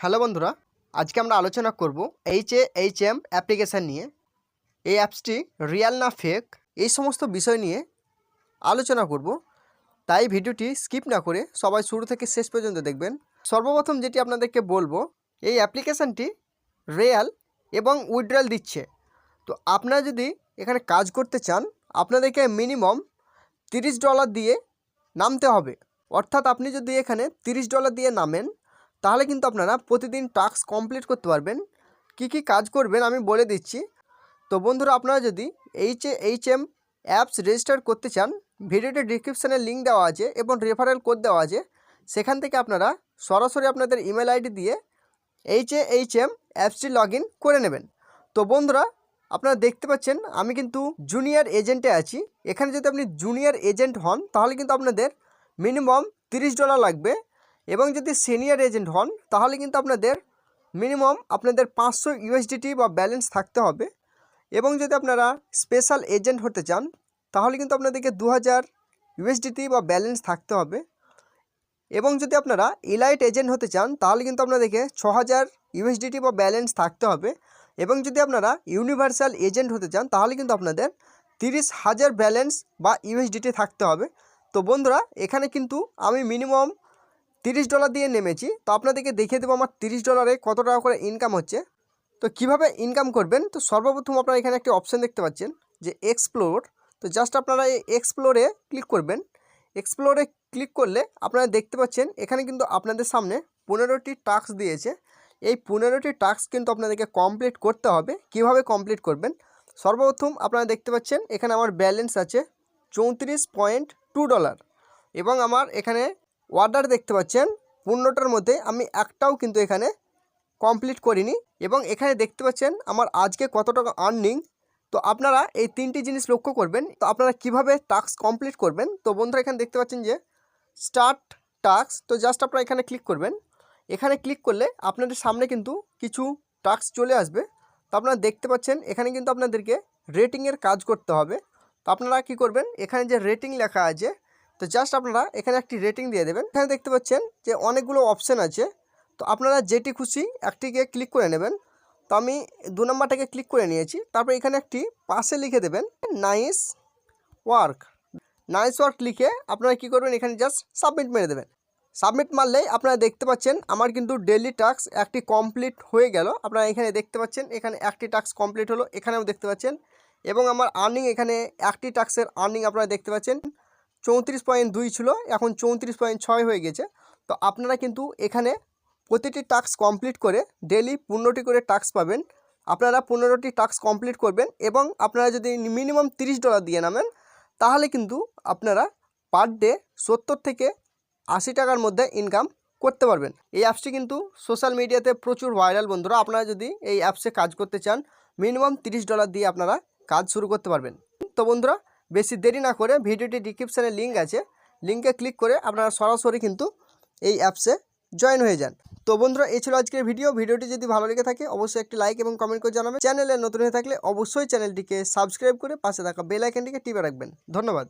Hello বন্ধুরা, আজকে আমরা আলোচনা করব H A H M application নিয়ে। এই অ্যাপসটি রিয়াল না ফেক, এই সমস্ত বিষয় নিয়ে আলোচনা করব। তাই ভিডিওটি স্কিপ না করে সবাই শুরু থেকে শেষ পর্যন্ত দেখবেন। সর্বপ্রথম যেটি আপনাদেরকে বলব, এই অ্যাপ্লিকেশানটি রিয়াল এবং উইড্রাল দিচ্ছে। তো আপনারা যদি এখানে কাজ করতে চান, আপনাদেরকে মিনিমাম তিরিশ ডলার দিয়ে নামতে হবে। অর্থাৎ আপনি যদি এখানে তিরিশ ডলার দিয়ে নামেন তাহলে কিন্তু আপনারা প্রতিদিন টাস্ক কমপ্লিট করতে পারবেন। কি কি কাজ করবেন আমি বলে দিচ্ছি। তো বন্ধুরা, আপনারা যদি H H M apps register করতে চান ভিডিওতে ডিসক্রিপশানে লিঙ্ক দেওয়া আছে এবং রেফারেল কোড দেওয়া আছে, সেখান থেকে আপনারা সরাসরি আপনাদের ইমেল আইডি দিয়ে এইচ এইচ এম অ্যাপসটি লগ করে নেবেন। তো বন্ধুরা, আপনারা দেখতে পাচ্ছেন আমি কিন্তু জুনিয়র এজেন্টে আছি। এখানে যদি আপনি জুনিয়র এজেন্ট হন, তাহলে কিন্তু আপনাদের মিনিমাম তিরিশ ডলার লাগবে। এবং যদি সিনিয়র এজেন্ট হন, তাহলে কিন্তু আপনাদের মিনিমাম আপনাদের পাঁচশো ইউএসডিটি বা ব্যালেন্স থাকতে হবে। এবং যদি আপনারা স্পেশাল এজেন্ট হতে চান, তাহলে কিন্তু আপনাদেরকে দু হাজার ইউএসডিটি বা ব্যালেন্স থাকতে হবে। এবং যদি আপনারা ইলাইট এজেন্ট হতে চান, তাহলে কিন্তু আপনাদেরকে ছ হাজার ইউএসডিটি বা ব্যালেন্স থাকতে হবে। এবং যদি আপনারা ইউনিভার্সাল এজেন্ট হতে চান, তাহলে কিন্তু আপনাদের তিরিশ হাজার ব্যালেন্স বা ইউএসডিটি থাকতে হবে। তো বন্ধুরা, এখানে কিন্তু আমি মিনিমাম তিরিশ ডলার দিয়ে নেমেছি। তো আপনাদেরকে দেখিয়ে দেবো আমার তিরিশ ডলারে কত টাকা করে ইনকাম হচ্ছে। তো কীভাবে ইনকাম করবেন? তো সর্বপ্রথম আপনারা এখানে একটি অপশান দেখতে পাচ্ছেন যে এক্সপ্লোর তো জাস্ট আপনারা এই এক্সপ্লোরে ক্লিক করবেন। এক্সপ্লোরে ক্লিক করলে আপনারা দেখতে পাচ্ছেন এখানে কিন্তু আপনাদের সামনে পনেরোটি টাস্ক দিয়েছে। এই পনেরোটি টাস্ক কিন্তু আপনাদেরকে কমপ্লিট করতে হবে। কীভাবে কমপ্লিট করবেন? সর্বপ্রথম আপনারা দেখতে পাচ্ছেন এখানে আমার ব্যালেন্স আছে চৌত্রিশ পয়েন্ট টু ডলার এবং আমার এখানে অর্ডার দেখতে পাচ্ছেন। পূর্ণটার মধ্যে আমি একটাও কিন্তু এখানে কমপ্লিট করিনি এবং এখানে দেখতে পাচ্ছেন আমার আজকে কত টাকা আর্নিং তো আপনারা এই তিনটি জিনিস লক্ষ্য করবেন। তো আপনারা কীভাবে টাস্ক কমপ্লিট করবেন? তো বন্ধুরা এখানে দেখতে পাচ্ছেন যে স্টার্ট টাস্ক তো জাস্ট আপনারা এখানে ক্লিক করবেন। এখানে ক্লিক করলে আপনাদের সামনে কিন্তু কিছু টাস্ক চলে আসবে। তো আপনারা দেখতে পাচ্ছেন এখানে কিন্তু আপনাদেরকে রেটিংয়ের কাজ করতে হবে। তো আপনারা কি করবেন? এখানে যে রেটিং লেখা আছে তো জাস্ট আপনারা এখানে একটি রেটিং দিয়ে দেবেন। এখানে দেখতে পাচ্ছেন যে অনেকগুলো অপশান আছে। তো আপনারা যেটি খুশি একটিকে ক্লিক করে নেবেন। তো আমি দু নম্বরটাকে ক্লিক করে নিয়েছি। তারপর এখানে একটি পাশে লিখে দেবেন নাইস ওয়ার্ক নাইস ওয়ার্ক লিখে আপনারা কী করবেন? এখানে জাস্ট সাবমিট মেরে দেবেন। সাবমিট মারলেই আপনারা দেখতে পাচ্ছেন আমার কিন্তু ডেলি টাস্ক একটি কমপ্লিট হয়ে গেল। আপনারা এখানে দেখতে পাচ্ছেন এখানে একটি টাস্ক কমপ্লিট হলো। এখানেও দেখতে পাচ্ছেন। এবং আমার আর্নিং এখানে একটি টাস্কের আর্নিং আপনারা দেখতে পাচ্ছেন। চৌত্রিশ পয়েন্ট দুই ছিল, এখন চৌত্রিশ পয়েন্ট ছয় হয়ে গেছে। তো আপনারা কিন্তু এখানে প্রতিটি টাস্ক কমপ্লিট করে ডেলি পনেরোটি করে টাস্ক পাবেন। আপনারা পনেরোটি টাস্ক কমপ্লিট করবেন এবং আপনারা যদি মিনিমাম তিরিশ ডলার দিয়ে নামেন, তাহলে কিন্তু আপনারা পার ডে সত্তর থেকে আশি টাকার মধ্যে ইনকাম করতে পারবেন। এই অ্যাপসটি কিন্তু সোশ্যাল মিডিয়াতে প্রচুর ভাইরাল বন্ধুরা। আপনারা যদি এই অ্যাপসে কাজ করতে চান, মিনিমাম তিরিশ ডলার দিয়ে আপনারা কাজ শুরু করতে পারবেন। তো বন্ধুরা বেশি দেরি না করে ভিডিওটি ডিসক্রিপশানে লিঙ্ক আছে। লিঙ্কে ক্লিক করে আপনারা সরাসরি কিন্তু এই অ্যাপসে জয়েন হয়ে যান। তো বন্ধুরা, এই ছিল আজকের ভিডিও ভিডিওটি যদি ভালো লেগে থাকে, অবশ্যই একটি লাইক এবং কমেন্ট করে জানাবেন। চ্যানেলে নতুন হয়ে থাকলে অবশ্যই চ্যানেলটিকে সাবস্ক্রাইব করে পাশে থাকা বেল আইকনটিকে টিপে রাখবেন। ধন্যবাদ।